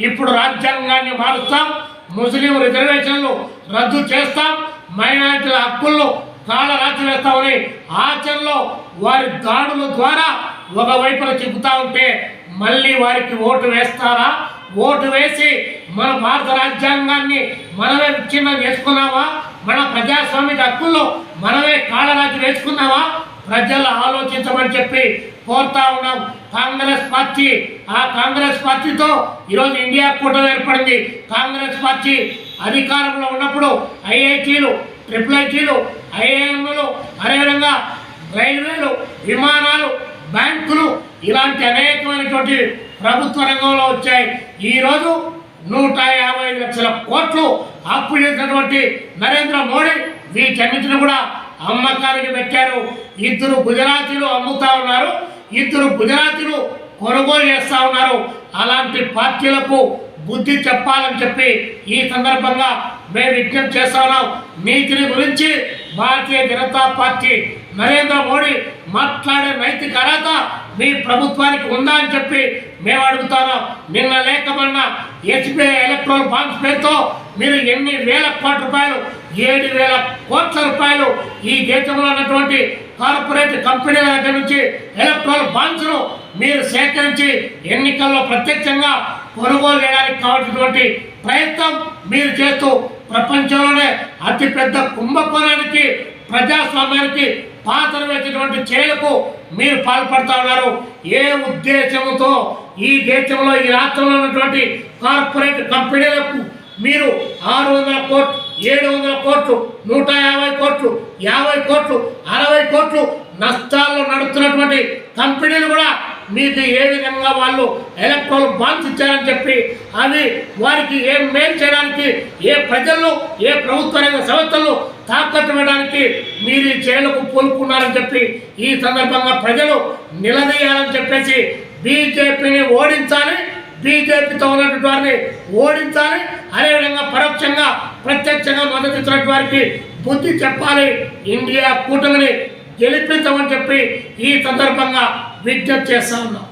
ఇప్పుడు రాజ్యాంగాన్ని మారుస్తాం ముస్లిం రిజర్వేషన్లు రద్దు చేస్తాం మైనారిటీల హక్కులను కాళ్ళ రాచి వేస్తామని ఆచరణలో వారి దాడుల ద్వారా ఒకవైపున చెబుతా ఉంటే మళ్ళీ వారికి ఓటు వేస్తారా? ఓటు వేసి మన భారత రాజ్యాంగాన్ని మనమే విచ్ఛిన్నం చేసుకున్నామా? మన ప్రజాస్వామిక హక్కుల్లో మనమే కాళ్ళరాజు వేసుకున్నామా? ప్రజలు ఆలోచించమని చెప్పి కోరుతా ఉన్నాం. కాంగ్రెస్ పార్టీ ఆ కాంగ్రెస్ పార్టీతో ఈరోజు ఇండియా కూటమి ఏర్పడింది. కాంగ్రెస్ పార్టీ అధికారంలో ఉన్నప్పుడు ఐఐటీలు ట్రిపుల్ ఐటీలు ఐఐఎంలు అదేవిధంగా రైల్వేలు విమానాలు బ్యాంకులు ఇలాంటి అనేకమైనటువంటి ప్రభుత్వ రంగంలో వచ్చాయి. ఈరోజు నూట యాభై లక్షల కోట్లు అప్పు చేసినటువంటి నరేంద్ర మోడీ వీటన్నిటిని కూడా అమ్మకానికి పెట్టారు. ఇద్దరు గుజరాతీలు అమ్ముతా ఉన్నారు. ఇద్దరు గుజరాతీలు కొనుగోలు చేస్తా ఉన్నారు. అలాంటి పార్టీలకు బుద్ధి చెప్పాలని చెప్పి ఈ సందర్భంగా మేము విజ్ఞప్తి చేస్తా ఉన్నాం. నీతిని గురించి భారతీయ జనతా పార్టీ నరేంద్ర మోడీ మాట్లాడే నైతిక అర్హత మీ ప్రభుత్వానికి ఉందా అని చెప్పి మేము అడుగుతాను నిన్న లేఖమన్న ఎస్బీఐ ఎలక్ట్రల్ బాంక్స్ పేరుతో మీరు ఎన్ని వేల కోట్ల రూపాయలు ఏడు వేల కోట్ల రూపాయలు ఈ దేశంలో ఉన్నటువంటి కార్పొరేట్ కంపెనీల దగ్గర నుంచి ఎలక్ట్రల్ బాండ్స్ను మీరు సేకరించి ఎన్నికల్లో ప్రత్యక్షంగా కొనుగోలు చేయడానికి కావాల్సినటువంటి ప్రయత్నం మీరు చేస్తూ ప్రపంచంలోనే అతిపెద్ద కుంభకోణానికి ప్రజాస్వామ్యానికి పాత్ర వేసినటువంటి చర్యలకు మీరు పాల్పడతా ఉన్నారు. ఏ ఉద్దేశంతో ఈ దేశంలో ఈ రాష్ట్రంలో ఉన్నటువంటి కార్పొరేట్ కంపెనీలకు మీరు ఆరు వందల కోట్లు ఏడు వందల కోట్లు నూట యాభై కోట్లు యాభై కోట్లు అరవై కోట్లు నష్టాల్లో నడుస్తున్నటువంటి కంపెనీలు కూడా మీకు ఏ విధంగా వాళ్ళు ఎలక్ట్రల్ బాండ్స్ ఇచ్చారని చెప్పి అవి వారికి ఏం మేలు చేయడానికి ఏ ప్రజలు ఏ ప్రభుత్వ రంగ సంస్థలు తాకట్టు పెట్టడానికి మీరు ఈ చర్యలకు పూనుకున్నారని చెప్పి ఈ సందర్భంగా ప్రజలు నిలదీయాలని చెప్పేసి బీజేపీని ఓడించాలి బీజేపీతో ఉన్నటువంటి వారిని ఓడించాలి అదేవిధంగా పరోక్షంగా ప్రత్యక్షంగా మద్దతు వారికి బుద్ధి చెప్పాలి. ఇండియా కూటమిని గెలిపించమని చెప్పి ఈ సందర్భంగా విజ్ఞప్తి చేస్తా ఉన్నాం.